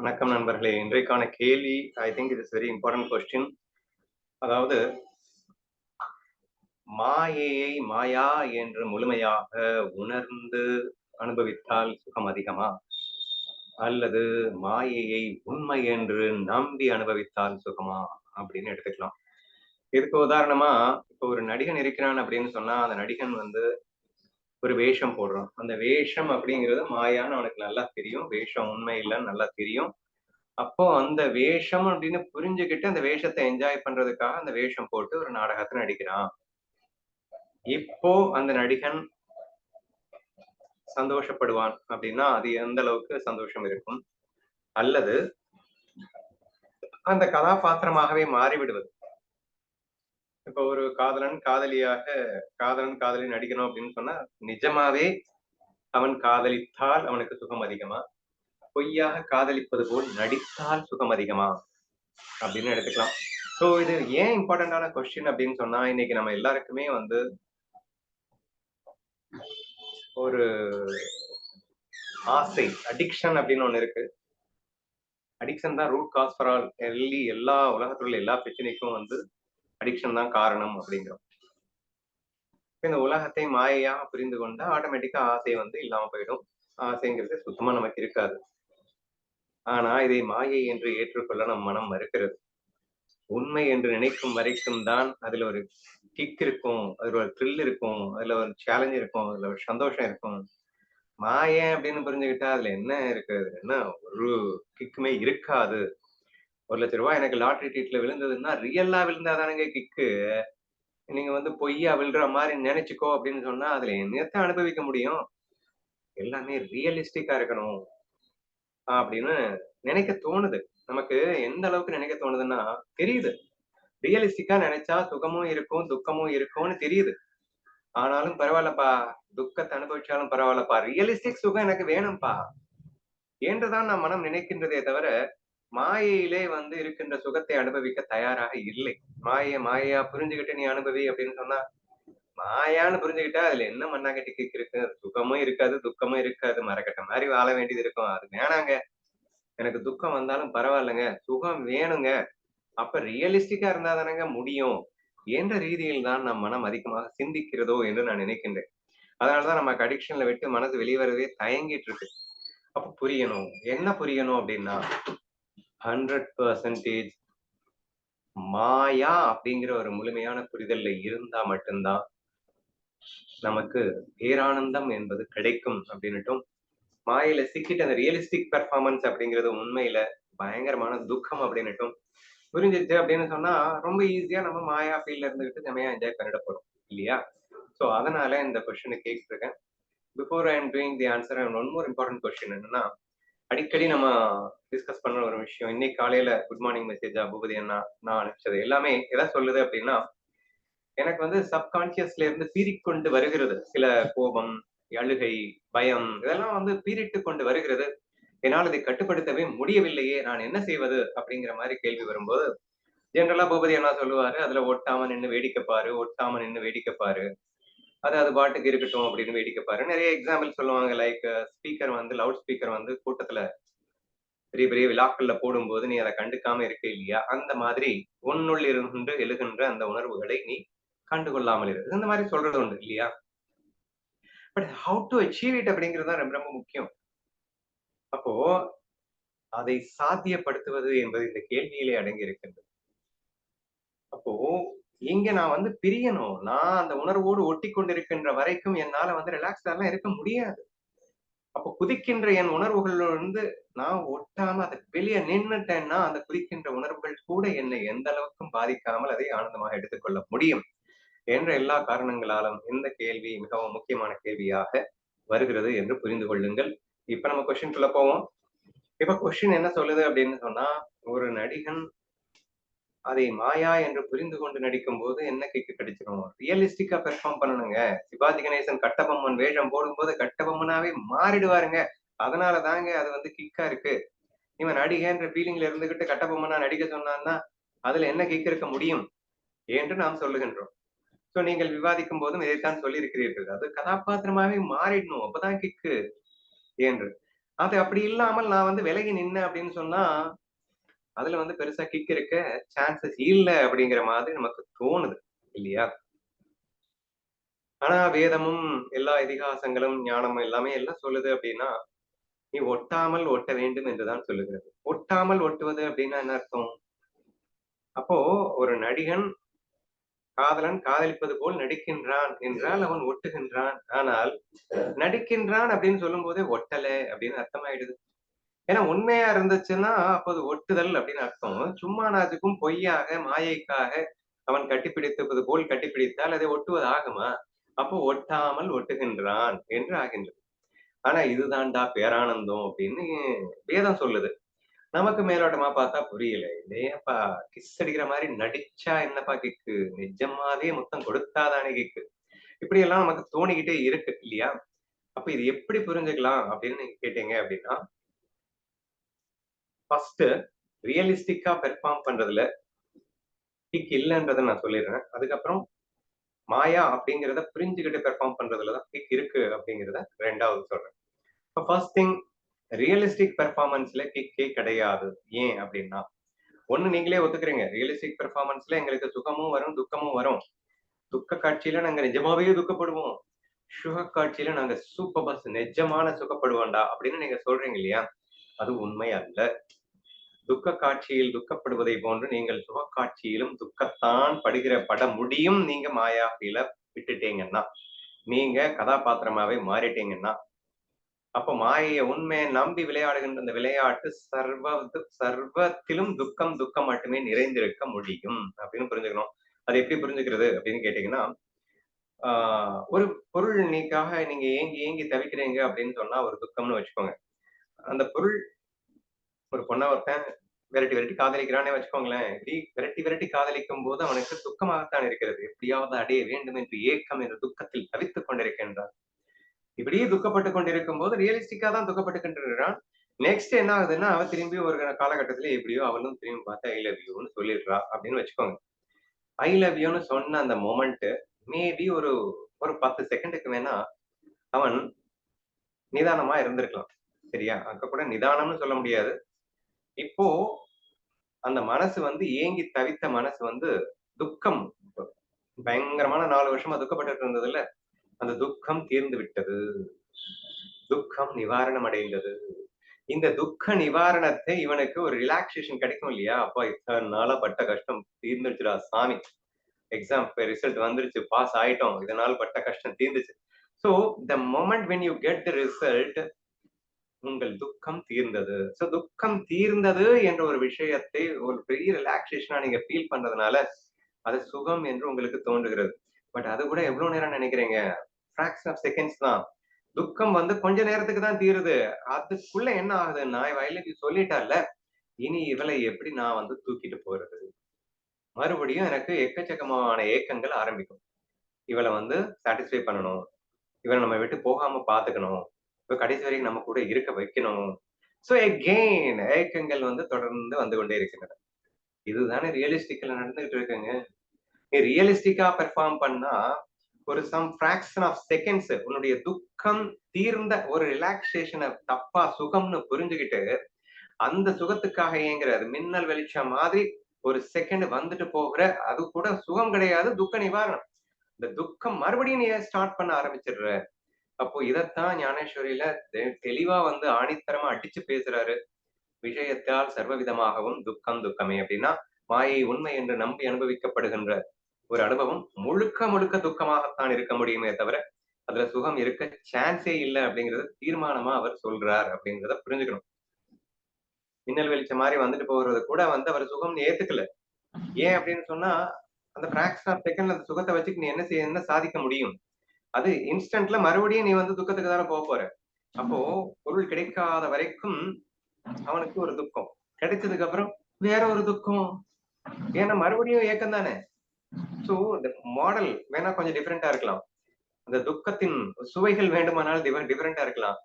வணக்கம் நண்பர்களே. இன்றைக்கான கேள்வி I think it is very important question அதாவது மாயையை மாயா என்று முழுமையாக உணர்ந்து அனுபவித்தால் சுகம் அதிகமா? அல்லது மாயையை உண்மை என்று நம்பி அனுபவித்தால் சுகமா? அப்படின்னு எடுத்துக்கலாம். இதுக்கு உதாரணமா இப்போ ஒரு நடிகன் இருக்கிறான் அப்படின்னு சொன்னா அந்த நடிகன் வந்து ஒரு வேஷம் போடுறான் அந்த வேஷம் அப்படிங்கிறது மாயான்னு அவனுக்கு நல்லா தெரியும். வேஷம் உண்மை இல்லைன்னு நல்லா தெரியும். அப்போ அந்த வேஷம் அப்படின்னு புரிஞ்சுக்கிட்டு அந்த வேஷத்தை என்ஜாய் பண்றதுக்காக அந்த வேஷம் போட்டு ஒரு நாடகத்தை நடிக்கிறான். இப்போ அந்த நடிகன் சந்தோஷப்படுவான் அப்படின்னா அது எந்த அளவுக்கு சந்தோஷம் இருக்கும்? அல்லது அந்த கதாபாத்திரமாகவே மாறிவிடுவது. இப்ப ஒரு காதலன் காதலியாக காதலன் காதலி நடிக்கணும் அப்படின்னு சொன்னா நிஜமாவே அவன் காதலித்தால் அவனுக்கு சுகம் அதிகமா? பொய்யாக காதலிப்பது போல் நடித்தால் சுகம் அதிகமா? அப்படின்னு எடுத்துக்கலாம். ஸோ இது ஏன் இம்பார்ட்டன்டான கொஸ்டின் அப்படின்னு சொன்னா இன்னைக்கு நம்ம எல்லாருக்குமே வந்து ஒரு ஆசை அடிக்ஷன் அப்படின்னு ஒண்ணு இருக்கு. அடிக்ஷன் தான் ரூட் காஸ் ஃபார் ஆல் எல்லி எல்லா உலகத்துல உள்ள எல்லா பிரச்சனைக்கும் வந்து அடிக்ஷன் தான் காரணம் அப்படிங்கிறோம் இந்த உலகத்தை மாயையா புரிந்து கொண்டா ஆட்டோமேட்டிக்கா ஆசை வந்து இல்லாம போயிடும். ஆசைங்கிறது சுத்தமா நமக்கு இருக்காது. ஆனா இதை மாயை என்று ஏற்றுக்கொள்ள நம் மனம் மறுக்கிறது. உண்மை என்று நினைக்கும் வரைக்கும் தான் அதுல ஒரு கிக் இருக்கும் அதுல ஒரு த்ரில் இருக்கும் அதுல ஒரு சேலஞ்ச் இருக்கும் அதுல ஒரு சந்தோஷம் இருக்கும். மாய அப்படின்னு புரிஞ்சுக்கிட்டா அதுல என்ன இருக்கு அதுல என்ன? ஒரு கிக்குமே இருக்காது. ஒரு லட்ச ரூபாய் எனக்கு லாட்ரி டீட்ல விழுந்ததுன்னா ரியல்லா விழுந்தாதானுங்க கிக்கு நீங்க வந்து பொய்யா விழுற மாதிரி நினைச்சுக்கோ அப்படின்னு சொன்னா அதுல என்னத்த அனுபவிக்க முடியும்? எல்லாமே ரியலிஸ்டிக்கா இருக்கணும் அப்படின்னு நினைக்க தோணுது. நமக்கு எந்த அளவுக்கு நினைக்க தோணுதுன்னா தெரியுது. ரியலிஸ்டிக்கா நினைச்சா சுகமும் இருக்கும் துக்கமும் இருக்கும்னு தெரியுது. ஆனாலும் பரவாயில்லப்பா துக்கத்தை அனுபவிச்சாலும் பரவாயில்லப்பா. ரியலிஸ்டிக் சுகம் எனக்கு வேணும்ப்பா என்றுதான் நான் மனம் நினைக்கின்றதே தவிர மாயையிலே வந்து இருக்கின்ற சுகத்தை அனுபவிக்க தயாராக இல்லை. மாயை மாயா புரிஞ்சுக்கிட்டு நீ அனுபவி அப்படின்னு சொன்னா மாயான்னு புரிஞ்சுக்கிட்டா அதுல என்ன மண்ணாங்கட்டி கிக்கு இருக்கு சுகமும் இருக்காது துக்கமும் இருக்காது. மரக்கட்ட மாதிரி வாழ வேண்டியது இருக்கும். அது வேணாங்க. எனக்கு துக்கம் வந்தாலும் பரவாயில்லைங்க. சுகம் வேணுங்க. அப்ப ரியலிஸ்டிக்கா இருந்தா தானங்க முடியும். என்ற ரீதியில் தான் நம் மனம் அதிகமாக சிந்திக்கிறதோ என்று நான் நினைக்கின்றேன். அதனாலதான் நமக்கு அடிக்ஷன்ல விட்டு மனசு வெளிவரவே தயங்கிட்டு இருக்கு. அப்ப புரியணும். என்ன புரியணும் அப்படின்னா ஹண்ட்ரட் பர்சன்டேஜ் மாயா அப்படிங்கிற ஒரு முழுமையான புரிதல்ல இருந்தா மட்டும்தான் நமக்கு பேரானந்தம் என்பது கிடைக்கும் அப்படின்னுட்டும். மாயில சிக்கிட்டு அந்த ரியலிஸ்டிக் பெர்ஃபார்மன்ஸ் அப்படிங்கிறது உண்மையில பயங்கரமான துக்கம் அப்படின்னுட்டும். புரிஞ்சிச்சு அப்படின்னு சொன்னா ரொம்ப ஈஸியா நம்ம மாயா ஃபீல்ட்ல இருந்துகிட்டு செமையா என்ஜாய் பண்ணிட போறோம் இல்லையா? ஸோ அதனால இந்த கொஸ்டினை கேட்டிருக்கேன் before I am doing the answer one more important question என்னன்னா அடிக்கடி நம்ம டிஸ்கஸ் பண்ண ஒரு விஷயம். இன்னைக்கு காலையில குட் மார்னிங் மெசேஜா பூபதி அண்ணா நான் அனுப்பிச்சது எல்லாமே எதை சொல்லுது அப்படின்னா எனக்கு வந்து சப்கான்சியஸ்ல இருந்து பீறிக்கொண்டு வருகிறது. சில கோபம் அழுகை பயம் இதெல்லாம் வந்து பீரிட்டு கொண்டு வருகிறது. என்னால் இதை கட்டுப்படுத்தவே முடியவில்லையே நான் என்ன செய்வது அப்படிங்கிற மாதிரி கேள்வி வரும்போது ஜென்ரலா பூபதி அண்ணா சொல்லுவாரு அதுல ஒட்டாம நின்று வேடிக்கை பாரு ஒட்டாம நின்று வேடிக்கை பாரு. அது அது பாட்டுக்கு இருக்கட்டும் அப்படின்னு வேடிக்கை பாரு நிறைய எக்ஸாம்பிள் சொல்லுவாங்க. லைக் ஸ்பீக்கர் வந்து லவுட் ஸ்பீக்கர் வந்து கூட்டத்துல பெரிய பெரிய விழாக்கள்ல போடும்போது நீ அதை கண்டுக்காம இருக்க இல்லையா? அந்த மாதிரி உன்னுள் இருந்து எழுகின்ற அந்த உணர்வுகளை நீ கண்டுகொள்ளாமல் இரு. இந்த மாதிரி சொல்றது உண்டு இல்லையா? But how to achieve it அப்படிங்கிறது தான் ரொம்ப ரொம்ப முக்கியம். அப்போ அதை சாத்தியப்படுத்துவது என்பது இந்த கேள்வியிலே அடங்கி இருக்கின்றது. அப்போ இங்க நான் வந்து பிரியணும். நான் அந்த உணர்வோடு ஒட்டி கொண்டிருக்கின்ற வரைக்கும் என்னால வந்து ரிலாக்ஸ்டாலாம் இருக்க முடியாது. அப்போ குதிக்கின்ற என் உணர்வுகள் வந்து நான் ஒட்டாம அதை வெளியே நின்னுட்டேன்னா அந்த குதிக்கின்ற உணர்வுகள் கூட என்னை எந்த அளவுக்கும் பாதிக்காமல் அதை ஆனந்தமாக எடுத்துக்கொள்ள முடியும் என்ற எல்லா காரணங்களாலும் இந்த கேள்வி மிகவும் முக்கியமான கேள்வியாக வருகிறது என்று புரிந்து கொள்ளுங்கள். இப்ப நம்ம கொஸ்டின் சொல்ல போவோம். இப்ப கொஸ்டின் என்ன சொல்லுது அப்படின்னு சொன்னா ஒரு நடிகன் அதை மாயா என்று புரிந்து கொண்டு நடிக்கும் போது என்ன கிக்கு கிடைச்சிடும் ரியலிஸ்டிக்கா பெர்ஃபார்ம் பண்ணணுங்க. சிவாஜி கணேசன் கட்டபொம்மன் வேஷம் போடும்போது கட்டபொம்மனாவே மாறிடுவாருங்க. அதனால தாங்க அது வந்து கிக்கா இருக்கு. இவன் நடிகன்ற ஃபீலிங்ல இருந்துகிட்டு கட்டபொம்மனா நடிக்க சொன்னான்னா அதுல என்ன கிக் இருக்க முடியும்? என்று நாம் சொல்லுகின்றோம். சோ நீங்கள் விவாதிக்கும் போதும் இதைத்தான் சொல்லியிருக்கிறீர்கள். அது கதாபாத்திரமாவே மாறிடணும். அப்பதான் கிக்கு என்று. அது அப்படி இல்லாமல் நான் வந்து விலகி நின்ன அப்படின்னு சொன்னா அதுல வந்து பெருசா கிக் இருக்க சான்சஸ் இல்ல அப்படிங்கிற மாதிரி நமக்கு தோணுது இல்லையா? ஆனா வேதமும் எல்லா இதிகாசங்களும் ஞானமும் எல்லாமே எல்லாம் சொல்லுது அப்படின்னா நீ ஒட்டாமல் ஒட்ட வேண்டும் என்றுதான் சொல்லுகிறது. ஒட்டாமல் ஒட்டுவது அப்படின்னா என்ன அர்த்தம்? அப்போ ஒரு நடிகன் காதலன் காதலிப்பது போல் நடிக்கின்றான் என்றால் அவன் ஒட்டுகின்றான். ஆனால் நடிக்கின்றான் அப்படின்னு சொல்லும் போதே ஒட்டலை அப்படின்னு அர்த்தமாயிடுது. ஏன்னா உண்மையா இருந்துச்சுன்னா அப்போது ஒட்டுதல் அப்படின்னு அர்த்தம். சும்மா நாச்சுக்கும் பொய்யாக மாயைக்காக அவன் கட்டிப்பிடித்தது போல் கட்டிப்பிடித்தால் அதை ஒட்டுவது ஆகுமா? அப்போ ஒட்டாமல் ஒட்டுகின்றான் என்று ஆகின்றது. ஆனா இதுதான்டா பேரானந்தம் அப்படின்னு வேதம் சொல்லுது. நமக்கு மேலோட்டமா பார்த்தா புரியல. இல்லையாப்பா கிஸ் அடிக்கிற மாதிரி நடிச்சா என்னப்பா கிக்கு நிஜமாவே மொத்தம் கொடுத்தாதானே கிக்கு இப்படி எல்லாம் நமக்கு தோணிக்கிட்டே இருக்கு இல்லையா? அப்ப இது எப்படி புரிஞ்சுக்கலாம் அப்படின்னு நீங்க கேட்டீங்க அப்படின்னா ஃபர்ஸ்ட் ரியலிஸ்டிக்கா பெர்ஃபார்ம் பண்றதுல கிக் இல்லைன்றதை நான் சொல்லிடுறேன். அதுக்கப்புறம் மாயா அப்படிங்கிறத புரிஞ்சுக்கிட்டு பெர்ஃபார்ம் பண்றதுல தான் கிக் இருக்கு அப்படிங்கிறத ரெண்டாவது சொல்றேன். இப்போ ஃபர்ஸ்ட் திங் ரியலிஸ்டிக் பெர்ஃபார்மன்ஸ்ல கிக்கே கிடையாது. ஏன் அப்படின்னா ஒண்ணு நீங்களே ஒத்துக்கிறீங்க. ரியலிஸ்டிக் பெர்ஃபார்மன்ஸ்ல எங்களுக்கு சுகமும் வரும் துக்கமும் வரும். துக்க காட்சியில நாங்க நிஜமாவே துக்கப்படுவோம். சுக காட்சியில நாங்க சூப்பர் பஸ் நிஜமான சுகப்படுவோம்டா அப்படின்னு நீங்க சொல்றீங்க இல்லையா? அது உண்மை அல்ல. துக்க காட்சியில் துக்கப்படுவதை போன்று நீங்கள் சுக காட்சியிலும் துக்கத்தான் படுகிற பட முடியும். நீங்க மாயாவில விட்டுட்டீங்கன்னா நீங்க கதாபாத்திரமாவே மாறிட்டீங்கன்னா அப்ப மாயைய உண்மையை நம்பி விளையாடுகின்ற அந்த விளையாட்டு சர்வ சர்வத்திலும் துக்கம் துக்கம் மட்டுமே நிறைந்திருக்க முடியும். அப்படின்னு புரிஞ்சுக்கணும். அது எப்படி புரிஞ்சுக்கிறது அப்படின்னு கேட்டீங்கன்னா ஆஹ் ஒரு பொருள் நீக்காக நீங்க ஏங்கி ஏங்கி தவிக்கிறீங்க அப்படின்னு சொன்னா ஒரு துக்கம்னு வச்சுக்கோங்க. அந்த பொருள் ஒரு பொண்ணை ஒருத்தன் விரட்டி விரட்டி காதலிக்கிறானே வச்சுக்கோங்களேன். இப்படி விரட்டி விரட்டி காதலிக்கும் போது அவனுக்கு துக்கமாகத்தான் இருக்கிறது. எப்படியாவது அடைய வேண்டும் என்று ஏக்கம் என்ற துக்கத்தில் தவித்துக் கொண்டிருக்கின்றான். இப்படியே துக்கப்பட்டு கொண்டிருக்கும் போது ரியலிஸ்டிக்கா தான் துக்கப்பட்டு கொண்டிருக்கிறான். நெக்ஸ்ட் என்ன ஆகுதுன்னா அவ திரும்பி ஒரு காலகட்டத்துல எப்படியோ அவளும் திரும்பி பார்த்து ஐ லவ் யூன்னு சொல்லிடுறா அப்படின்னு வச்சுக்கோங்க. ஐ லவ் யூன்னு சொன்ன அந்த மொமெண்ட் மேபி ஒரு ஒரு பத்து செகண்டுக்கு வேணா அவன் நிதானமா இருந்திருக்கலாம். சரியா? அங்க கூட நிதானம்னு சொல்ல முடியாது. இப்போ அந்த மனசு வந்து ஏங்கி தவித்த மனசு வந்து துக்கம். பயங்கரமான நாலு வருஷமா துக்கப்பட்டு இருந்ததுல அந்த துக்கம் தீர்ந்து விட்டது. துக்கம் நிவாரணம் அடைந்தது. இந்த துக்க நிவாரணத்தை இவனுக்கு ஒரு ரிலாக்ஸேஷன் கிடைக்கும் இல்லையா? அப்பா இத்தனை நாளா பட்ட கஷ்டம் தீர்ந்துருச்சுடா சாமி. எக்ஸாம் ரிசல்ட் வந்துருச்சு பாஸ் ஆயிட்டோம். இதனால் பட்ட கஷ்டம் தீர்ந்துச்சு. So the moment when you get the result உங்கள் துக்கம் தீர்ந்தது. ஸோ துக்கம் தீர்ந்தது என்ற ஒரு விஷயத்தை ஒரு பெரிய ரிலாக்ஸேஷனா நீங்க ஃபீல் பண்றதுனால அது சுகம் என்று உங்களுக்கு தோன்றுகிறது. பட் அது கூட எவ்வளவு நேரம் நினைக்கிறீங்க? ஃபிராக்ஷன் ஆஃப் செகண்ட்ஸ் தான். துக்கம் வந்து கொஞ்ச நேரத்துக்கு தான் தீருது. அதுக்குள்ள என்ன ஆகுதுன்னா வயலுக்கு சொல்லிட்டால இனி இவளை எப்படி நான் வந்து தூக்கிட்டு போறது? மறுபடியும் எனக்கு எக்கச்சக்கமான ஏக்கங்கள் ஆரம்பிக்கும். இவளை வந்து சாட்டிஸ்ஃபை பண்ணணும். இவளை நம்ம விட்டு போகாம பாத்துக்கணும். இப்போ கடைசி வரைக்கும் நம்ம கூட இருக்க வைக்கணும். சோ எகெயின் ஏக்கங்கள் வந்து தொடர்ந்து வந்து கொண்டே இருக்கின்றன. இதுதானே ரியலிஸ்டிக்ல நடந்துகிட்டு இருக்குங்க. நீ ரியலிஸ்டிக்கா பெர்ஃபார்ம் பண்ணா ஒரு சம் ஃபிராக்ஷன் ஆஃப் செகண்ட்ஸ் உன்னுடைய துக்கம் தீர்ந்த ஒரு ரிலாக்ஸேஷனை தப்பா சுகம்னு புரிஞ்சுக்கிட்டு அந்த சுகத்துக்காக ஏங்குறது மின்னல் வெளிச்சம் மாதிரி ஒரு செகண்ட் வந்துட்டு போகிற அது கூட சுகம் கிடையாது துக்க நிவாரணம். இந்த துக்கம் மறுபடியும் நீ ஸ்டார்ட் பண்ண ஆரம்பிச்சிடுற? அப்போ இதைத்தான் ஞானேஸ்வரியில தெளிவா வந்து ஆணித்தரமா அடிச்சு பேசுறாரு. விஷயத்தால் சர்வவிதமாகவும் துக்கம் துக்கமே அப்படின்னா மாயை உண்மை என்று நம்பி அனுபவிக்கப்படுகின்ற ஒரு அனுபவம் முழுக்க முழுக்க துக்கமாகத்தான் இருக்க முடியுமே தவிர அதுல சுகம் இருக்க சான்ஸே இல்லை அப்படிங்கறத தீர்மானமா அவர் சொல்றார் அப்படிங்கிறத புரிஞ்சுக்கணும். மின்னல் வெளிச்சம் மாதிரி வந்துட்டு போகிறது கூட வந்து அவர் சுகம்னு ஏத்துக்கல. ஏன் அப்படின்னு சொன்னா அந்த பிராக்ஸ் ஆஃப் செகண்ட்ல அந்த சுகத்தை வச்சுட்டு நீ என்ன செய்ய என்ன சாதிக்க முடியும்? அது இன்ஸ்டன்ட்ல மறுபடியும் நீ வந்து துக்கத்துக்கு தானே போக போற? அப்போ பொருள் கிடைக்காத வரைக்கும் அவனுக்கு ஒரு துக்கம். கிடைச்சதுக்கு அப்புறம் வேற ஒரு துக்கம். ஏன்னா மறுபடியும் ஏக்கம் தானே? சோ இந்த மாடல் வேணா கொஞ்சம் டிஃப்ரெண்டா இருக்கலாம். அந்த துக்கத்தின் சுவைகள் வேண்டுமானால் டிஃப்ரெண்டா இருக்கலாம்.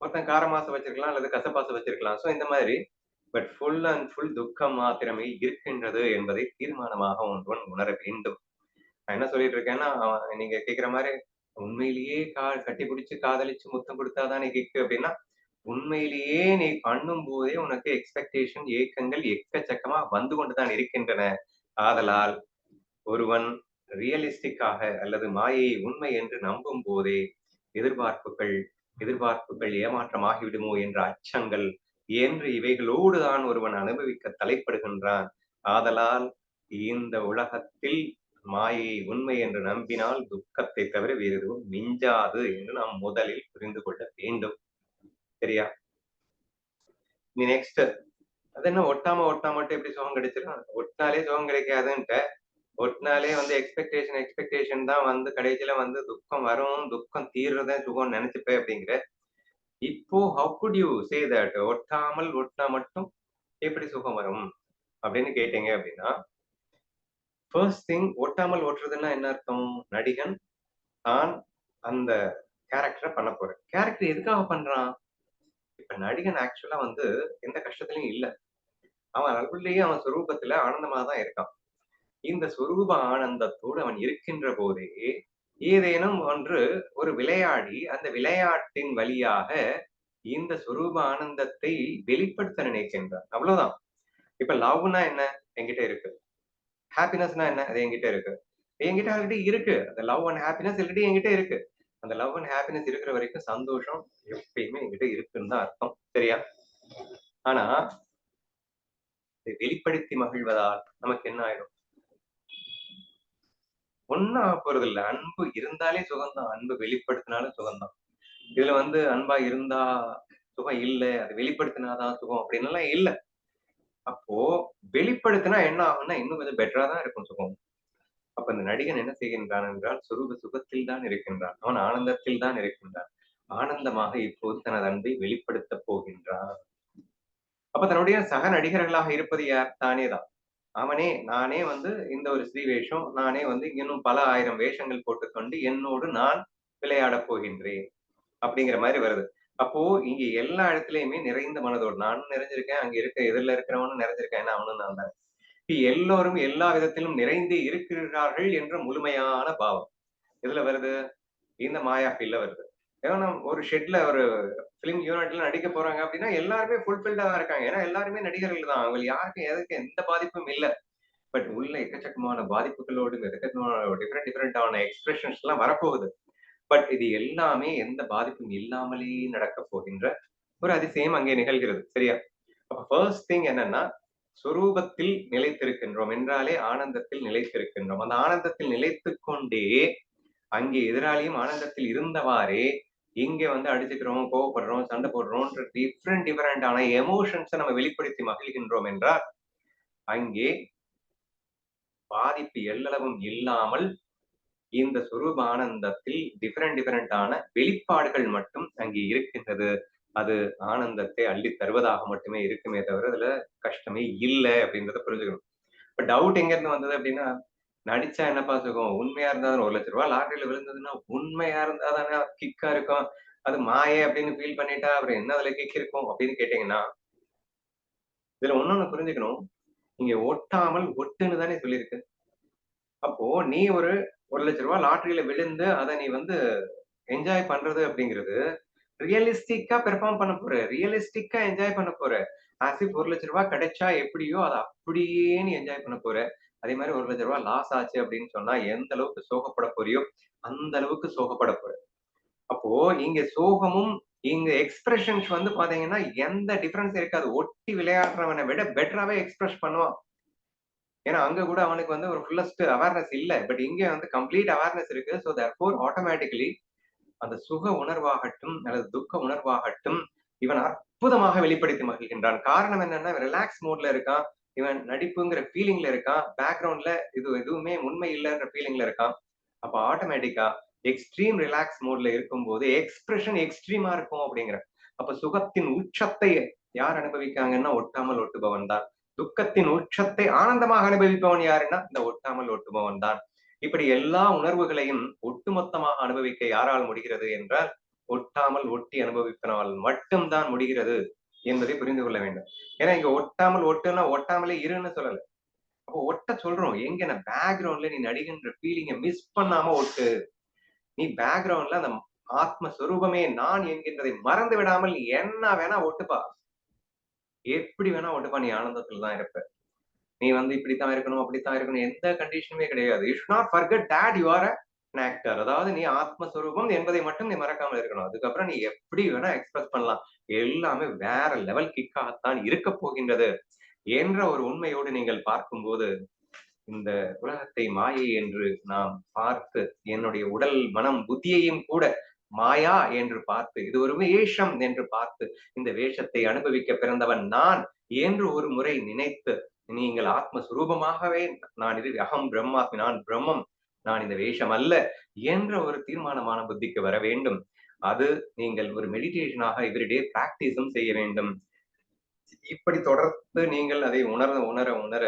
ஒருத்தன் காரமாசம் வச்சிருக்கலாம் அல்லது கசப்பாசம் வச்சிருக்கலாம். சோ இந்த மாதிரி. பட் ஃபுல் அண்ட் ஃபுல் துக்கம் மாத்திரமே இருக்கின்றது என்பதை தீர்மானமாக ஒன்றன் உணர வேண்டும். நான் என்ன சொல்லிட்டு இருக்கேன்னா நீங்க கேக்குற மாதிரி உண்மையிலேயே கா கட்டி பிடிச்சு காதலிச்சு முத்தம் கொடுத்தாதானே கிக்கு அப்படின்னா உண்மையிலேயே நீ பண்ணும் போதே உனக்கு எக்ஸ்பெக்டேஷன் ஏக்கங்கள் எக்கச்சக்கமா வந்து கொண்டுதான் இருக்கின்றன. ஆதலால் ஒருவன் ரியலிஸ்டிக்காக அல்லது மாயை உண்மை என்று நம்பும் போதே எதிர்பார்ப்புகள் எதிர்பார்ப்புகள் ஏமாற்றமாகிவிடுமோ என்ற அச்சங்கள் என்று இவைகளோடு தான் ஒருவன் அனுபவிக்க தலைப்படுகின்றான். ஆதலால் இந்த உலகத்தில் மாயை உண்மை என்று நம்பினால் துக்கத்தை தவிர வேறு எதுவும் மிஞ்சாது என்று நாம் முதலில் புரிந்து கொள்ள வேண்டும். சரியா? நீ நெக்ஸ்ட் அது என்ன? ஒட்டாம ஒட்டாம மட்டும் எப்படி சுகம் கிடைச்சிடும் ஒட்டினாலே சுகம் கிடைக்காதுன்ட்ட. ஒட்டினாலே வந்து எக்ஸ்பெக்டேஷன் எக்ஸ்பெக்டேஷன் தான் வந்து கடைசியில வந்து துக்கம் வரும். துக்கம் தீர்றதே சுகம் நினைச்சுப்பேன் அப்படிங்கிற. இப்போ how good you say that ஒட்டாமல் ஒட்டினா மட்டும் எப்படி சுகம் வரும்? அப்படின்னு கேட்டீங்க அப்படின்னா ஃபர்ஸ்ட் திங் ஒட்டாமல் ஒட்டுறதுன்னா என்ன அர்த்தம்? நடிகன் தான் அந்த கேரக்டரை பண்ண போறேன் கேரக்டர் எதுக்காக பண்றான்? இப்ப நடிகன் ஆக்சுவலா வந்து எந்த கஷ்டத்துலயும் இல்ல. அவன் அருள்லேயே அவன் சுரூபத்துல ஆனந்தமா தான் இருக்கான். இந்த சுரூப ஆனந்தத்தோடு அவன் இருக்கின்ற போதே ஏதேனும் ஒன்று ஒரு விளையாடி அந்த விளையாட்டின் வழியாக இந்த சுரூப ஆனந்தத்தை வெளிப்படுத்த நினைக்கின்றான். அவ்வளவுதான். இப்ப லவ்னா என்ன? என்கிட்ட இருக்கு. ஹாப்பினஸ்னா என்ன? அது என்கிட்ட இருக்கு. என்கிட்ட ஆல்ரெடி இருக்கு. அந்த லவ் அண்ட் ஹாப்பினஸ் ஆல்ரெடி என்கிட்ட இருக்கு. அந்த லவ் அண்ட் ஹாப்பினஸ் இருக்கிற வரைக்கும் சந்தோஷம் எப்பயுமே என்கிட்ட இருக்குன்னு தான் அர்த்தம். சரியா? ஆனா இதை வெளிப்படுத்தி மகிழ்வதால் நமக்கு என்ன ஆயிடும்? ஒன்னும் ஆக போறது இல்ல அன்பு இருந்தாலே சுகம்தான். அன்பு வெளிப்படுத்தினாலும் சுகம்தான். இதுல வந்து அன்பா இருந்தா சுகம் இல்ல. அது வெளிப்படுத்தினாதான் சுகம் அப்படின்னு எல்லாம் இல்ல. அப்போ வெளிப்படுத்தினா என்ன ஆகும்னா இன்னும் கொஞ்சம் பெட்டரா தான் இருக்கும் சுகம். அப்ப அந்த நடிகன் என்ன செய்கின்றான் என்றால் சுரூப சுகத்தில் தான் இருக்கின்றான். அவன் ஆனந்தத்தில் தான் இருக்கின்றான். ஆனந்தமாக இப்போது தனது அன்பை வெளிப்படுத்த போகின்றான். அப்ப தன்னுடைய சக நடிகர்களாக இருப்பது யார்? தானே தான். அவனே நானே வந்து இந்த ஒரு ஸ்ரீ வேஷம் நானே வந்து இன்னும் பல ஆயிரம் வேஷங்கள் போட்டுக்கொண்டு என்னோடு நான் விளையாட போகின்றேன். அப்படிங்கிற மாதிரி வருது. அப்போ இங்க எல்லா இடத்துலயுமே நிறைந்த மனதோடு. நானும் நிறைஞ்சிருக்கேன் அங்க இருக்க எதிரில் இருக்கிறவனும் நிறைஞ்சிருக்கேன் ஏன்னா அவனும் நான் தான். எல்லோரும் எல்லா விதத்திலும் நிறைந்து இருக்கிறார்கள் என்ற முழுமையான பாவம். எதுல வருது? இந்த மாயா ஃபீல்ல வருது. ஏன்னா ஒரு ஷெட்ல ஒரு பிலிம் யூனிட்ல நடிக்க போறாங்க அப்படின்னா எல்லாருமே ஃபுல்ஃபில்டா தான் இருக்காங்க. ஏன்னா எல்லாருமே நடிகர்கள் தான். அவங்க யாருக்கும் எதுக்கு எந்த பாதிப்பும் இல்லை. பட் உள்ள எக்கச்சக்கமான பாதிப்புகளோடு டிஃப்ரெண்ட் டிஃப்ரெண்டான எக்ஸ்பிரஷன்ஸ் எல்லாம் வரப்போகுது. பட் இது எல்லாமே எந்த பாதிப்பும் இல்லாமலே நடக்க போகின்ற ஒரு அதிசயம் அங்கே நிகழ்கிறது. சரியா? அப்ப ஃபர்ஸ்ட் திங் என்னன்னா சுரூபத்தில் நிலைத்திருக்கின்றோம் என்றாலே ஆனந்தத்தில் நிலைத்திருக்கின்றோம். அந்த ஆனந்தத்தில் நிலைத்து கொண்டே அங்கே எதிராளியும் ஆனந்தத்தில் இருந்தவாறே இங்க வந்து அடிச்சுக்கிறோம் கோவப்படுறோம் சண்டை போடுறோம் டிஃப்ரெண்ட் டிஃபரெண்டான எமோஷன்ஸை நம்ம வெளிப்படுத்தி மகிழ்கின்றோம் என்றால் அங்கே பாதிப்பு எல்லளவும் இல்லாமல் இந்த சுரூப ஆனந்தத்தில் டிஃபரெண்ட் டிஃபரெண்டான வெளிப்பாடுகள் மட்டும் அங்கே இருக்கின்றது. அது ஆனந்தத்தை அள்ளி தருவதாக மட்டுமே இருக்குமே தவிர அதுல கஷ்டமே இல்லை அப்படின்றத புரிஞ்சுக்கணும். இப்ப டவுட் எங்க இருந்து வந்தது அப்படின்னா நடிச்சா என்னப்பா சுகம்? உண்மையா இருந்தா ஒரு லட்சம் ரூபாய் லாட்டரியில விழுந்ததுன்னா உண்மையா இருந்தா தானே கிக்கா இருக்கும். அது மாயே அப்படின்னு ஃபீல் பண்ணிட்டா அப்புறம் என்ன அதுல கிக் இருக்கும் அப்படின்னு கேட்டீங்கன்னா இதுல ஒன்னொன்னு புரிஞ்சுக்கணும். இங்க ஒட்டாமல் ஒட்டுன்னு தானே சொல்லியிருக்கு. அப்போ நீ ஒரு ஒரு லட்ச ரூபாய் லாட்டரியில விழுந்து அதை நீ வந்து என்ஜாய் பண்றது அப்படிங்கிறது ரியலிஸ்டிக்கா பெர்ஃபார்ம் பண்ண போற. ரியலிஸ்டிக்கா என்ஜாய் பண்ண போற. ஆசிப் ஒரு லட்ச ரூபாய் கிடைச்சா எப்படியோ அதை அப்படியே நீ என்ஜாய் பண்ண போற. அதே மாதிரி ஒரு லட்ச ரூபாய் லாஸ் ஆச்சு அப்படின்னு சொன்னா எந்த அளவுக்கு சோகப்பட போறியோ அந்த அளவுக்கு சோகப்பட போற. அப்போ இங்க சோகமும் இங்க எக்ஸ்பிரஷன்ஸ் வந்து பாத்தீங்கன்னா எந்த டிஃபரன்ஸ் இருக்காது. ஒட்டி விளையாடுறவனை விட பெட்டராவே எக்ஸ்பிரஸ் பண்ணுவான். ஏன்னா அங்க கூட அவனுக்கு வந்து ஒரு ஃபுல்லஸ்ட் அவேர்னஸ் இல்லை. பட் இங்க வந்து கம்ப்ளீட் அவேர்னஸ் இருக்கு. ஸோ தேர்ஃபோர் ஆட்டோமேட்டிக்கலி அந்த சுக உணர்வாகட்டும் அல்லது துக்க உணர்வாகட்டும் இவன் அற்புதமாக வெளிப்படுத்தி மகிழ்கின்றான். காரணம் என்னன்னா ரிலாக்ஸ் மோட்ல இருக்கான். இவன் நடிப்புங்கிற ஃபீலிங்ல இருக்கான். பேக்ரவுண்ட்ல இது எதுவுமே உண்மை இல்லைன்ற ஃபீலிங்ல இருக்கான். அப்ப ஆட்டோமேட்டிக்கா எக்ஸ்ட்ரீம் ரிலாக்ஸ் மோட்ல இருக்கும்போது எக்ஸ்பிரஷன் எக்ஸ்ட்ரீமா இருக்கும் அப்படிங்கிற. அப்ப சுகத்தின் உச்சத்தை யார் அனுபவிக்காங்கன்னா ஒட்டாமல் ஒட்டுபவன் தான். துக்கத்தின் உச்சத்தை ஆனந்தமாக அனுபவிப்பவன் யாருன்னா இந்த ஒட்டாமல் ஒட்டுபவன் தான். இப்படி எல்லா உணர்வுகளையும் ஒட்டுமொத்தமாக அனுபவிக்க யாரால் முடிகிறது என்றால் ஒட்டாமல் ஒட்டி அனுபவிப்பனால் மட்டும்தான் முடிகிறது என்பதை புரிந்து கொள்ள வேண்டும். ஏன்னா இங்க ஒட்டாமல் ஒட்டுன்னா ஒட்டாமலே இருன்னு சொல்லல. அப்போ ஒட்ட சொல்றோம். எங்க நான் பேக்ரவுண்ட்ல நீ நடிகின்ற ஃபீலிங்கை மிஸ் பண்ணாம ஒட்டு. நீ பேக்ரவுண்ட்ல அந்த ஆத்மஸ்வரூபமே நான் என்கின்றதை மறந்து விடாமல் நீ என்ன வேணா ஒட்டுப்பா. எப்படி வேணா ஒட்டுப்பா நீ ஆனந்தத்துல தான் இருப்ப. நீ வந்து இப்படித்தான் இருக்கணும் அப்படித்தான் இருக்கணும் எந்த கண்டிஷனுமே கிடையாது. You should not forget that you are actor அதாவது நீ ஆத்மஸ்வரூபம் என்பதை மட்டும் நீ மறக்காம இருக்கணும். அதுக்கப்புறம் நீ எப்படி வேணா எக்ஸ்பிரஸ் பண்ணலாம். எல்லாமே வேற லெவல் கிக்காகத்தான் இருக்க போகின்றது என்ற ஒரு உண்மையோடு நீங்கள் பார்க்கும்போது இந்த உலகத்தை மாயை என்று நாம் பார்த்து என்னுடைய உடல் மனம் புத்தியையும் கூட மாயா என்று பார்த்து இது ஒரு வேஷம் என்று பார்த்து இந்த வேஷத்தை அனுபவிக்க பிறந்தவன் நான் என்று ஒரு முறை நினைத்து நீங்கள் ஆத்மஸ்வரூபமாகவே நான் இது அகம் பிரம்மாஸ்மி நான் பிரம்மம் நான் இந்த வேஷம் அல்ல என்ற ஒரு தீர்மானமான புத்திக்கு வர வேண்டும். அது நீங்கள் ஒரு மெடிடேஷனாக எவ்ரிடே பிராக்டிஸும் செய்ய வேண்டும். இப்படி தொடர்ந்து நீங்கள் அதை உணர உணர உணர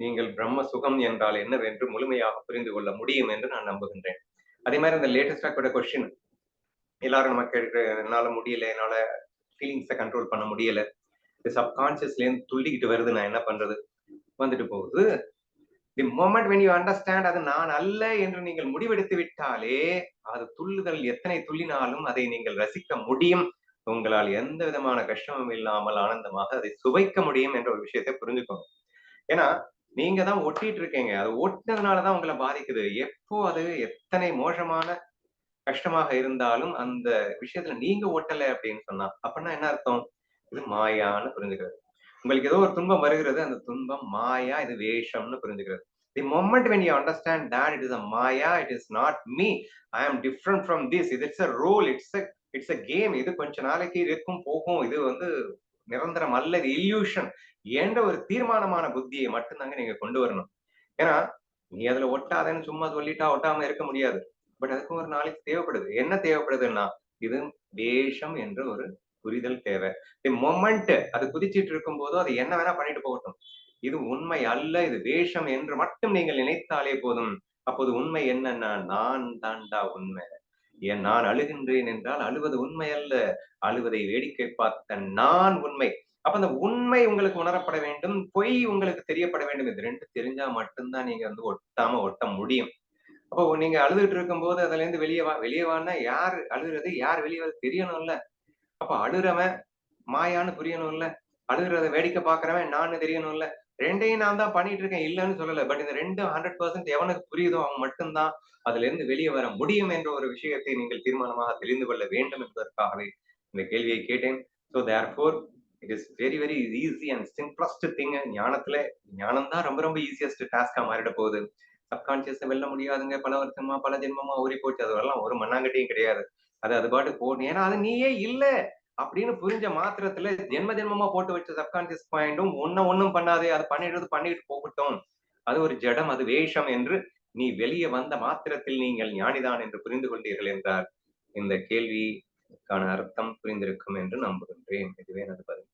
நீங்கள் பிரம்ம சுகம் என்றால் என்னவென்று முழுமையாக புரிந்து கொள்ள முடியும் என்று நான் நம்புகின்றேன். அதே மாதிரி அந்த லேட்டஸ்டா கூட கொஸ்டின் எல்லாரும் நமக்கு எடுக்கிற என்னால முடியல என்னால ஃபீலிங்ஸை கண்ட்ரோல் பண்ண முடியல. இது சப்கான்சியஸ்ல இருந்து துள்ளிக்கிட்டு வருது நான் என்ன பண்றது? வந்துட்டு போகுது. The moment when you understand அது நான் அல்ல என்று நீங்கள் முடிவெடுத்து விட்டாலே அது துள்ளுதல் எத்தனை துள்ளினாலும் அதை நீங்கள் ரசிக்க முடியும். உங்களால் எந்த விதமான கஷ்டமும் இல்லாமல் ஆனந்தமாக அதை சுவைக்க முடியும் என்ற ஒரு விஷயத்தை புரிஞ்சுக்கோங்க. ஏன்னா நீங்க தான் ஒட்டிட்டு இருக்கீங்க. அது ஒட்டினதுனாலதான் உங்களை பாதிக்குது. எப்போ அது எத்தனை மோசமான கஷ்டமாக இருந்தாலும் அந்த விஷயத்துல நீங்க ஒட்டலை அப்படின்னு சொன்னா அப்படின்னா என்ன அர்த்தம்? இது மாயான்னு புரிஞ்சுக்கிறது. உங்களுக்கு ஏதோ ஒரு துன்பம் வருகிறது அந்த துன்பம் மாயா இது வேஷம்னு புரிஞ்சுக்கிறது. The moment when you understand that it is a maya it is not me I am different from this இது it's a role it's a it's a game இது கொஞ்ச நாளைக்கு இருக்கும் போகும். இது வந்து நிரந்தரம் அல்ல இது இல்யூஷன் என்ற ஒரு தீர்மானமான புத்தியை மட்டும்தாங்க நீங்க கொண்டு வரணும். ஏன்னா நீ அதுல ஒட்டாதேன்னு சும்மா சொல்லிட்டா ஒட்டாம இருக்க முடியாது. பட் அதுக்கும் ஒரு நாளைக்கு தேவைப்படுது. என்ன தேவைப்படுதுன்னா இது வேஷம் என்ற ஒரு புரிதல் தேவை. மொமெண்ட் அது குதிச்சிட்டு இருக்கும் போதோ அது என்ன வேணா பண்ணிட்டு போகட்டும். இது உண்மை அல்ல இது வேஷம் என்று மட்டும் நீங்கள் நினைத்தாலே போதும். அப்போது உண்மை என்னன்னா நான் தாண்டா உண்மை. ஏன் நான் அழுகின்றேன் என்றால் அழுவது உண்மை அல்ல. அழுவதை வேடிக்கை பார்த்த நான் உண்மை. அப்ப அந்த உண்மை உங்களுக்கு உணரப்பட வேண்டும். பொய் உங்களுக்கு தெரியப்பட வேண்டும். இது ரெண்டு தெரிஞ்சா மட்டும்தான் நீங்க வந்து ஒட்டாம ஒட்ட முடியும். அப்போ நீங்க அழுதுட்டு இருக்கும்போது அதுல இருந்து வெளியே வா வெளியே வான்னா யார் அழுகுறது? யார் வெளியே வந்து தெரியணும்ல. அப்ப அழுறவன் மாயான்னு புரியணும்ல. அழுகுறத வேடிக்கை பாக்குறவன் தெரியணும் தெரியணும்ல. ரெண்டையும் நான் தான் பண்ணிட்டு இருக்கேன். இல்லைன்னு சொல்லல. பட் இந்த ரெண்டு ஹண்ட்ரட் பர்சன்ட் எவனுக்கு புரியுதோ அவன் மட்டும்தான் அதுல இருந்து வெளியே வர முடியும் என்ற ஒரு விஷயத்தை நீங்கள் தீர்மானமாக தெரிந்து கொள்ள வேண்டும் என்பதற்காகவே இந்த கேள்வியை கேட்டேன். So therefore it is very very easy and simplest thing ஞானத்துல ஞானம் தான் ரொம்ப ரொம்ப ஈஸியஸ்ட் டாஸ்கா மாறிட போகுது சப்கான்சியஸ் வெல்ல முடியாதுங்க. பல வருஷமா பல ஜென்மமா ஊறி போச்சு. அதெல்லாம் ஒரு மண்ணாங்கட்டியும் கிடையாது. அது அது பாட்டு போடணும் ஏன்னா அது நீயே இல்ல அப்படின்னு புரிஞ்ச மாத்திரத்துல ஜென்ம ஜென்மமா போட்டு வச்ச சப்கான்சியஸ் பாயிண்டும் ஒன்ன ஒண்ணும் பண்ணாதே. அது பண்ணிடுறது பண்ணிட்டு போகட்டும். அது ஒரு ஜடம் அது வேஷம் என்று நீ வெளியே வந்த மாத்திரத்தில் நீங்கள் ஞானிதான் என்று புரிந்து கொண்டீர்கள் என்றார். இந்த கேள்விக்கான அர்த்தம் புரிந்திருக்கும் என்று நம்புகின்றேன். இதுவே எனது பதில்.